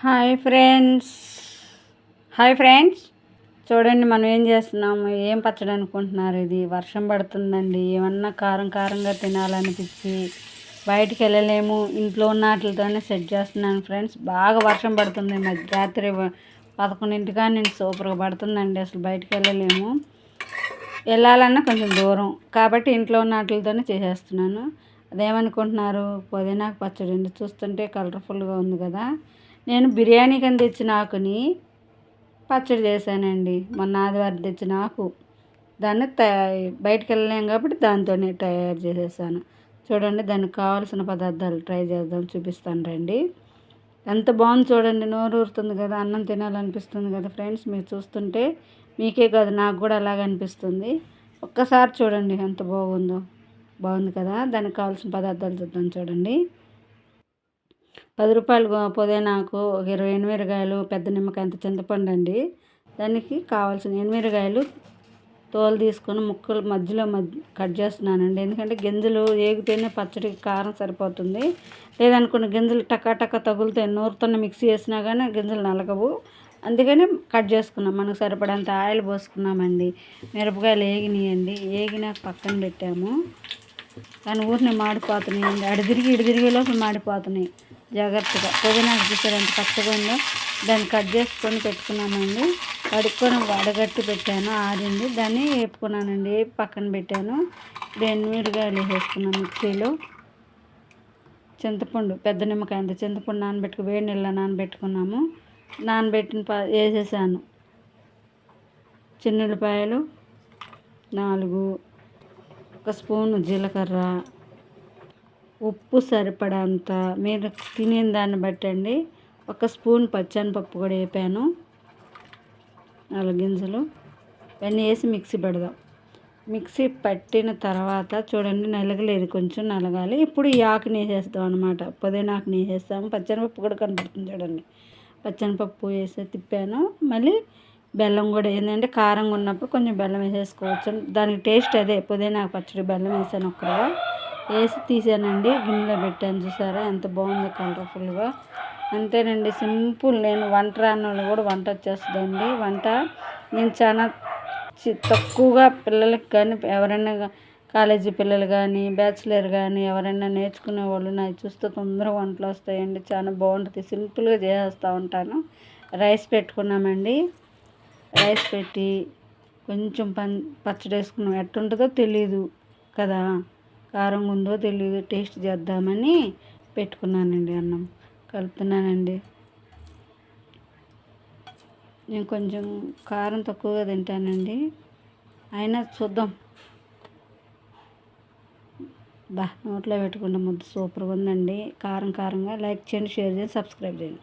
Hi friends. Hi friends. చూడండి మనం ఏం చేస్తున్నాము? ఏం పచ్చడి అనుకుంటున్నారు ఇది? వర్షం పడుతుందండి. ఏమన్నా కారం కారంగా తినాలనిపించి బయటికి వెళ్ళలేము. ఇంట్లో ఉన్న వాటితోనే సెట్ చేస్తున్నాను ఫ్రెండ్స్. బాగా వర్షం పడుతుంది మధ్య. రాత్రి పదకొండింటిగా నేను సూపర్గా పడుతుందండి. అసలు బయటికి వెళ్ళలేము. వెళ్ళాలన్నా కొంచెం దూరం. కాబట్టి ఇంట్లో ఉన్న వాటితోనే చేసేస్తున్నాను. అదేమనుకుంటున్నారు? పుదీనా పచ్చడి అండి. చూస్తుంటే కలర్ఫుల్గా ఉంది కదా. నేను బిర్యానీ కింద తెచ్చిన ఆకుని పచ్చడి చేశానండి. మొన్న ఆదివారం తెచ్చిన ఆకు. దాన్ని బయటకు వెళ్ళలేం కాబట్టి దాంతోనే తయారు చేసేసాను. చూడండి దానికి కావాల్సిన పదార్థాలు ట్రై చేద్దాం చూపిస్తాను రండి. ఎంత బాగుంది చూడండి నోరు ఊరుతుంది కదా అన్నం తినాలనిపిస్తుంది కదా ఫ్రెండ్స్ మీరు చూస్తుంటే మీకే కాదు నాకు కూడా అలాగ అనిపిస్తుంది. ఒక్కసారి చూడండి ఎంత బాగుందో. బాగుంది కదా దానికి కావాల్సిన పదార్థాలు చూద్దాం చూడండి. పది రూపాయలు పుదీనాకు ఒక ఇరవై ఎనిమిరకాయలు పెద్ద నిమ్మకాయ అంత చింతపండు అండి. దానికి కావాల్సిన ఎనిమిరకాయలు తోలు తీసుకొని ముక్కలు మధ్యలో మధ్య కట్ చేస్తున్నానండి. ఎందుకంటే గింజలు ఏగితేనే పచ్చడికి కారం సరిపోతుంది. లేదనుకున్న గింజలు టకా తగులుతాయి. నూరుతున్న మిక్సీ వేసినా కానీ గింజలు నలగవు. అందుకని కట్ చేసుకున్నాం. మనకు సరిపడంత ఆయిల్ పోసుకున్నామండి. మిరపకాయలు ఏగినాయండి. ఏగినాక పక్కన పెట్టాము. కానీ ఊరిని మాడిపోతున్నాయండి. అడి తిరిగి ఇడి తిరిగే మాడిపోతున్నాయి. జాగ్రత్తగా. పుదీనాకు చూసారు ఎంత పచ్చగా ఉందో? దాన్ని కట్ చేసుకొని పెట్టుకున్నామండి కడుక్కొని వడగట్టి పెట్టాను ఆరింది. దాన్ని వేపుకున్నానండి. వేపి పక్కన పెట్టాను? రెండు మిరగాయలు వేసుకున్నాను మిక్సీలో. చింతపండు పెద్ద నిమ్మకాయ అంత. చింతపండు నానబెట్టుకు వేడి నీళ్ళ నానబెట్టుకున్నాము. నానబెట్టిన ప వేసేసాను. చిన్నులపాయలు నాలుగు. ఒక స్పూను జీలకర్ర. ఉప్పు సరిపడంత మీరు తినే దాన్ని బట్టండి ఒక స్పూన్ పచ్చనిపప్పు కూడా వేపాను. నాలుగు గింజలు. ఇవన్నీ వేసి మిక్సీ పెడదాం. మిక్సీ పట్టిన తర్వాత చూడండి నలగలేదు కొంచెం నలగాలి. ఇప్పుడు ఈ ఆకుని వేసేస్తాం అనమాట పుదీనాకుని వేసేస్తాము పచ్చనిపప్పు కూడా కనపడుతుంది చూడండి. పచ్చనిపప్పు వేసి తిప్పాను. మళ్ళీ బెల్లం కూడా ఏంటంటే కారంగా ఉన్నప్పుడు కొంచెం బెల్లం వేసేసుకోవచ్చు. దానికి టేస్ట్ అదే. పుదీనా పచ్చడి బెల్లం వేసాను ఒక్కగా వేసి తీసానండి. గిన్నెలో పెట్టాను చూసారా? ఎంత బాగుందో కలర్ఫుల్గా అంతేనండి సింపుల్. నేను వంట రాని కూడా వంట వచ్చేస్తుందండి. వంట నేను చాలా తక్కువగా పిల్లలకి కానీ ఎవరైనా కాలేజీ పిల్లలు కానీ బ్యాచిలర్ కానీ ఎవరైనా నేర్చుకునే వాళ్ళు నాకు చూస్తే తొందరగా వంటలు వస్తాయండి. చాలా బాగుంటుంది. సింపుల్గా చేసేస్తూ ఉంటాను. రైస్ పెట్టుకున్నామండి. రైస్ పెట్టి కొంచెం పం పచ్చడి వేసుకున్నాం ఎట్టుంటుందో తెలీదు కదా. కారం ఉందో తెలియదు టేస్ట్ చేద్దామని పెట్టుకున్నానండి అన్నం. కలుపుతున్నానండి. నేను కొంచెం కారం తక్కువగా తింటానండి. అయినా చూద్దాం. బా నోట్లో పెట్టుకుంటే ముద్ద సూపర్గా ఉందండి. కారం కారంగా లైక్ చేయండి షేర్ చేయండి సబ్స్క్రైబ్ చేయండి.